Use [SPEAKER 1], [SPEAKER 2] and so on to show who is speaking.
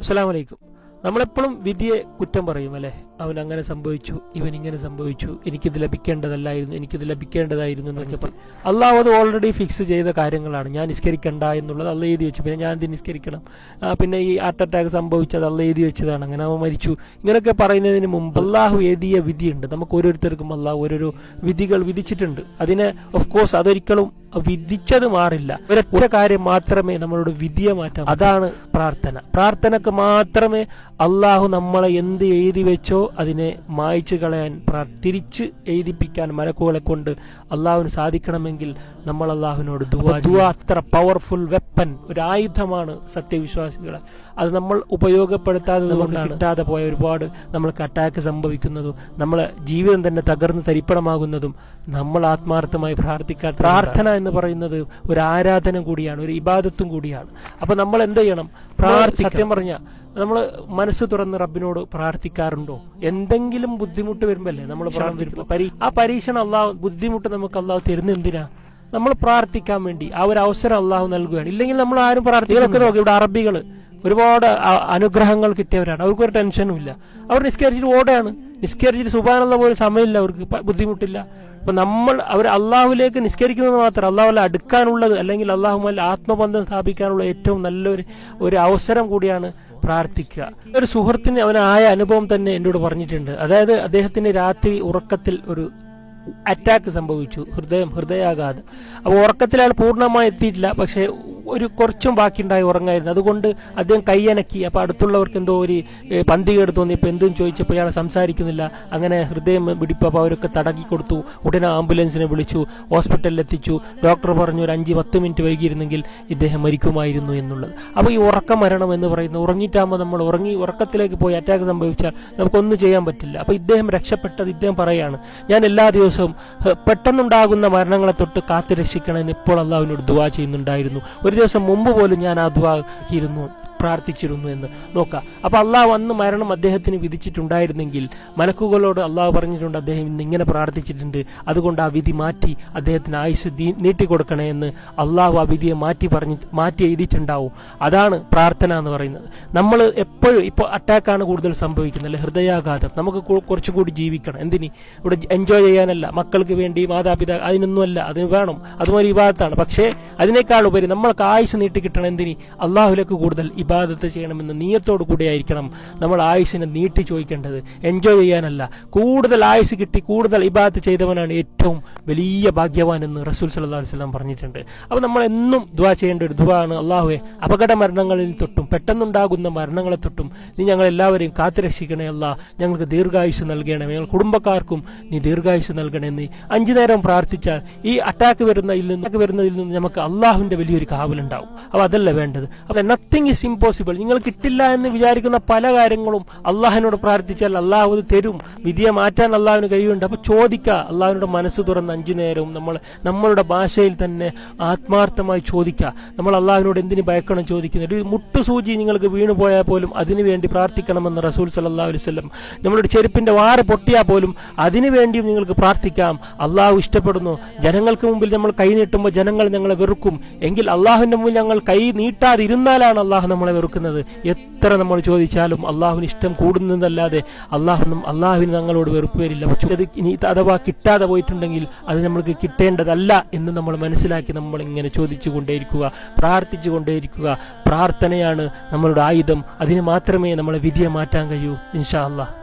[SPEAKER 1] അസ്സലാം വലൈക്കും നമ്മളെപ്പോഴും വിധിയെ കുറ്റം പറയും അല്ലെ? അവൻ അങ്ങനെ സംഭവിച്ചു ഇവൻ ഇങ്ങനെ സംഭവിച്ചു എനിക്കിത് ലഭിക്കേണ്ടതല്ലായിരുന്നു എനിക്കിത് ലഭിക്കേണ്ടതായിരുന്നു എന്നൊക്കെ പറഞ്ഞു അള്ളാഹ് അത് ഓൾറെഡി ഫിക്സ് ചെയ്ത കാര്യങ്ങളാണ്. ഞാൻ നിസ്കരിക്കണ്ട എന്നുള്ളത് അള്ള എഴുതി വെച്ചു. പിന്നെ ഞാൻ ഇത് നിസ്കരിക്കണം? പിന്നെ ഈ ഹാർട്ട് അറ്റാക്ക് സംഭവിച്ചത് അള്ള എഴുതി വെച്ചതാണ്. അങ്ങനെ അവൻ മരിച്ചു. ഇങ്ങനെയൊക്കെ പറയുന്നതിന് മുമ്പ് അള്ളാഹു എഴുതിയ വിധിയുണ്ട്. നമുക്ക് ഓരോരുത്തർക്കും അള്ളാഹു ഓരോരോ വിധികൾ വിധിച്ചിട്ടുണ്ട്. അതിനെ ഓഫ് കോഴ്സ് അതൊരിക്കലും വിധിച്ചത് മാറില്ല. ഒരൊറ്റ കാര്യം മാത്രമേ നമ്മളോട് വിധിയെ മാറ്റാം അതാണ് പ്രാർത്ഥന. പ്രാർത്ഥനക്ക് മാത്രമേ അള്ളാഹു നമ്മളെ എന്ത് എഴുതി വെച്ചോ അതിനെ മായ്ച്ചു കളയാൻ തിരിച്ച് എഴുതിപ്പിക്കാൻ മലക്കുകളെ കൊണ്ട് അള്ളാഹുവിന് സാധിക്കണമെങ്കിൽ നമ്മൾ അള്ളാഹുവിനോട് ദുവാ ദുവാ അത്ര പവർഫുൾ വെപ്പൻ ഒരു ആയുധമാണ് സത്യവിശ്വാസികളെ. അത് നമ്മൾ ഉപയോഗപ്പെടുത്താതെ കിട്ടാതെ പോയ ഒരുപാട് നമ്മൾക്ക് അറ്റാക്ക് സംഭവിക്കുന്നതും നമ്മളെ ജീവിതം തന്നെ തകർന്ന് തരിപ്പണമാകുന്നതും നമ്മൾ ആത്മാർത്ഥമായി പ്രാർത്ഥിക്കാൻ പ്രാർത്ഥന എന്ന് പറയുന്നത് ഒരു ആരാധന കൂടിയാണ് ഒരു ഇബാദത്തും കൂടിയാണ്. അപ്പൊ നമ്മൾ എന്ത് ചെയ്യണം? പ്രാർത്ഥി സത്യം പറഞ്ഞ നമ്മൾ മനസ്സ് തുറന്ന് റബ്ബിനോട് പ്രാർത്ഥിക്കാറുണ്ടോ? എന്തെങ്കിലും ബുദ്ധിമുട്ട് വരുമ്പല്ലേ നമ്മൾ ആ പരീക്ഷണം അള്ളാഹു ബുദ്ധിമുട്ട് നമുക്ക് അള്ളാഹു തരുന്ന എന്തിനാ നമ്മൾ പ്രാർത്ഥിക്കാൻ വേണ്ടി ആ ഒരു അവസരം അള്ളാഹു നൽകുകയാണ്. ഇല്ലെങ്കിൽ നമ്മൾ ആരും പ്രാർത്ഥികളൊക്കെ നോക്കി ഇവിടെ അറബികൾ ഒരുപാട് അനുഗ്രഹങ്ങൾ കിട്ടിയവരാണ്. അവർക്ക് ഒരു ടെൻഷനും ഇല്ല. അവർ നിസ്കരിച്ചിട്ട് ഓടെയാണ് നിസ്കരിച്ചിട്ട് സുബാനുള്ള പോലും സമയമില്ല. അവർക്ക് ബുദ്ധിമുട്ടില്ല. അപ്പൊ നമ്മൾ അവർ അള്ളാഹുലേക്ക് നിസ്കരിക്കുന്നത് മാത്രം അള്ളാഹുല അടുക്കാനുള്ളത് അല്ലെങ്കിൽ അള്ളാഹുമായി ആത്മബന്ധം സ്ഥാപിക്കാനുള്ള ഏറ്റവും നല്ലൊരു ഒരു അവസരം കൂടിയാണ് പ്രാർത്ഥിക്കുക. ഒരു സുഹൃത്തിന് അവനായ അനുഭവം തന്നെ എന്നോട് പറഞ്ഞിട്ടുണ്ട്. അതായത് അദ്ദേഹത്തിന് രാത്രി ഉറക്കത്തിൽ ഒരു അറ്റാക്ക് സംഭവിച്ചു. ഹൃദയം ഹൃദയാഘാതം. അപ്പോൾ ഉറക്കത്തിൽ അയാൾ പൂർണമായി എത്തിയിട്ടില്ല. പക്ഷേ ഒരു കുറച്ചും ബാക്കിയുണ്ടായി ഉറങ്ങായിരുന്നു. അതുകൊണ്ട് അദ്ദേഹം കൈയനക്കി. അപ്പോൾ അടുത്തുള്ളവർക്ക് എന്തോ ഒരു പന്തികേട് തോന്നി. തോന്നിയപ്പോൾ എന്തും ചോദിച്ചപ്പോൾ ഇയാൾ സംസാരിക്കുന്നില്ല. അങ്ങനെ ഹൃദയം പിടിപ്പപ്പോൾ അവരൊക്കെ തടക്കി കൊടുത്തു. ഉടനെ ആംബുലൻസിനെ വിളിച്ചു. ഹോസ്പിറ്റലിൽ എത്തിച്ചു. ഡോക്ടർ പറഞ്ഞു ഒരു അഞ്ച് പത്ത് മിനിറ്റ് വൈകിയിരുന്നെങ്കിൽ ഇദ്ദേഹം മരിക്കുമായിരുന്നു എന്നുള്ളത്. അപ്പോൾ ഈ ഉറക്ക മരണം എന്ന് പറയുന്നത് ഉറങ്ങിയിട്ടാകുമ്പോൾ നമ്മൾ ഉറങ്ങി ഉറക്കത്തിലേക്ക് പോയി അറ്റാക്ക് സംഭവിച്ചാൽ നമുക്കൊന്നും ചെയ്യാൻ പറ്റില്ല. അപ്പോൾ ഇദ്ദേഹം രക്ഷപ്പെട്ടത് ഇദ്ദേഹം പറയാണ് ഞാൻ എല്ലാ ദിവസവും പെട്ടെന്നുണ്ടാകുന്ന മരണങ്ങളെ തൊട്ട് കാത്തുരക്ഷിക്കണമെന്ന് ഇപ്പോൾ അള്ളാഹുവിനോട് ദുവാ ചെയ്യുന്നുണ്ടായിരുന്നു. ഒരു ദിവസം മുമ്പ് പോലും ഞാൻ ആ ഇരുന്നു. പ്രാർത്ഥിച്ചിരുന്നു എന്ന്. നോക്കാം. അപ്പൊ അള്ളാഹ് അന്ന് മരണം അദ്ദേഹത്തിന് വിധിച്ചിട്ടുണ്ടായിരുന്നെങ്കിൽ മലക്കുകളോട് അള്ളാഹു പറഞ്ഞിട്ടുണ്ട് അദ്ദേഹം ഇന്ന് ഇങ്ങനെ പ്രാർത്ഥിച്ചിട്ടുണ്ട്. അതുകൊണ്ട് ആ വിധി മാറ്റി അദ്ദേഹത്തിന് ആയുസ് നീട്ടി നീട്ടിക്കൊടുക്കണേ എന്ന് അള്ളാഹു ആ വിധിയെ മാറ്റി പറഞ്ഞ് മാറ്റി എഴുതിയിട്ടുണ്ടാവും. അതാണ് പ്രാർത്ഥന എന്ന് പറയുന്നത്. നമ്മൾ എപ്പോഴും ഇപ്പോൾ അറ്റാക്കാണ് കൂടുതൽ സംഭവിക്കുന്നത്. അല്ലെ? ഹൃദയാഘാതം. നമുക്ക് കുറച്ചുകൂടി ജീവിക്കണം. എന്തിനി? ഇവിടെ എൻജോയ് ചെയ്യാനല്ല. മക്കൾക്ക് വേണ്ടി മാതാപിതാ അതിനൊന്നുമല്ല. അതിന് വേണം. അതുപോലെ വിവാദത്താണ് പക്ഷേ അതിനേക്കാൾ ഉപരി നമ്മൾക്ക് ആയുസ് നീട്ടി കിട്ടണം എന്തിനി? അള്ളാഹുലേക്ക് കൂടുതൽ ഇബാദത്ത് ചെയ്യണമെന്ന് നീയത്തോടു കൂടി ആയിരിക്കണം നമ്മൾ ആയുസിനെ നീട്ടി ചോദിക്കേണ്ടത്. എൻജോയ് ചെയ്യാനല്ല. കൂടുതൽ ആയുസ് കിട്ടി കൂടുതൽ ഇബാദത്ത് ചെയ്തവനാണ് ഏറ്റവും വലിയ ഭാഗ്യവാൻ എന്ന് റസൂൽ അലൈഹി വസല്ലം പറഞ്ഞിട്ടുണ്ട്. അപ്പോൾ നമ്മൾ എന്നും ദുആ ചെയ്യേണ്ട ഒരു ദുവാണ് അള്ളാഹുവെ അപകട മരണങ്ങളിൽ തൊട്ടും പെട്ടെന്നുണ്ടാകുന്ന മരണങ്ങളെ തൊട്ടും നീ ഞങ്ങൾ എല്ലാവരെയും കാത്തുരക്ഷിക്കണേ അല്ല. ഞങ്ങൾക്ക് ദീർഘായുസ് നൽകണമേ. ഞങ്ങൾ കുടുംബക്കാർക്കും നീ ദീർഘായുസ് നൽകണേ നീ അഞ്ചു നേരം പ്രാർത്ഥിച്ചാൽ ഈ അറ്റാക്ക് attack വരുന്നതിൽ നിന്ന് നമുക്ക് അള്ളാഹുവിന്റെ വലിയൊരു കാവലുണ്ടാവും. അപ്പോൾ അതല്ല വേണ്ടത്. അപ്പോൾ നത്തിങ് ഇസ് ഇമ്പോസിബിൾ നിങ്ങൾ കിട്ടില്ല എന്ന് വിചാരിക്കുന്ന പല കാര്യങ്ങളും അള്ളാഹിനോട് പ്രാർത്ഥിച്ചാൽ അള്ളാഹു അത് തരും. വിധിയെ മാറ്റാൻ അള്ളാഹുവിന് കഴിവുണ്ട് അപ്പോൾ ചോദിക്കുക അള്ളാഹുവിനോട് മനസ്സ് തുറന്ന് അഞ്ചു നേരവും നമ്മൾ നമ്മളുടെ ഭാഷയിൽ തന്നെ ആത്മാർത്ഥമായി ചോദിക്കുക. നമ്മൾ അള്ളാഹുവിനോട് എന്തിനു ഭയക്കണം ചോദിക്കുന്നത്? ഒരു മുട്ടുസൂചി നിങ്ങൾക്ക് വീണു പോയാൽ പോലും അതിനുവേണ്ടി പ്രാർത്ഥിക്കണമെന്ന് റസൂൽ സല്ലല്ലാഹു അലൈഹി വസല്ലം നമ്മളുടെ ചെരുപ്പിന്റെ വാറ് പൊട്ടിയാൽ പോലും അതിനു വേണ്ടിയും നിങ്ങൾക്ക് പ്രാർത്ഥിക്കാം. അള്ളാഹു ഇഷ്ടപ്പെടുന്നു. ജനങ്ങൾക്ക് മുമ്പിൽ നമ്മൾ കൈ നീട്ടുമ്പോൾ ജനങ്ങൾ ഞങ്ങളെ വെറുക്കും. എങ്കിൽ അള്ളാഹുവിന്റെ മുമ്പിൽ ഞങ്ങൾ കൈ നീട്ടാതിരുന്നാലാണ് അള്ളാഹു നമ്മളെ വെറുക്കുന്നത്? എത്ര നമ്മൾ ചോദിച്ചാലും അള്ളാഹുവിന് ഇഷ്ടം കൂടുന്നതല്ലാതെ അള്ളാഹുനും അള്ളാഹുവിന് ഞങ്ങളോട് വെറുപ്പ് വരില്ല. ഇനി അഥവാ കിട്ടാതെ പോയിട്ടുണ്ടെങ്കിൽ അത് നമ്മൾക്ക് കിട്ടേണ്ടതല്ല എന്ന് നമ്മൾ മനസ്സിലാക്കി നമ്മൾ ഇങ്ങനെ ചോദിച്ചു കൊണ്ടേയിരിക്കുക പ്രാർത്ഥിച്ചു കൊണ്ടേയിരിക്കുക പ്രാർത്ഥനയാണ് നമ്മളുടെ ആയുധം. അതിന് മാത്രമേ നമ്മളെ വിധിയെ മാറ്റാൻ കഴിയൂ ഇൻഷാ അള്ളാഹ്.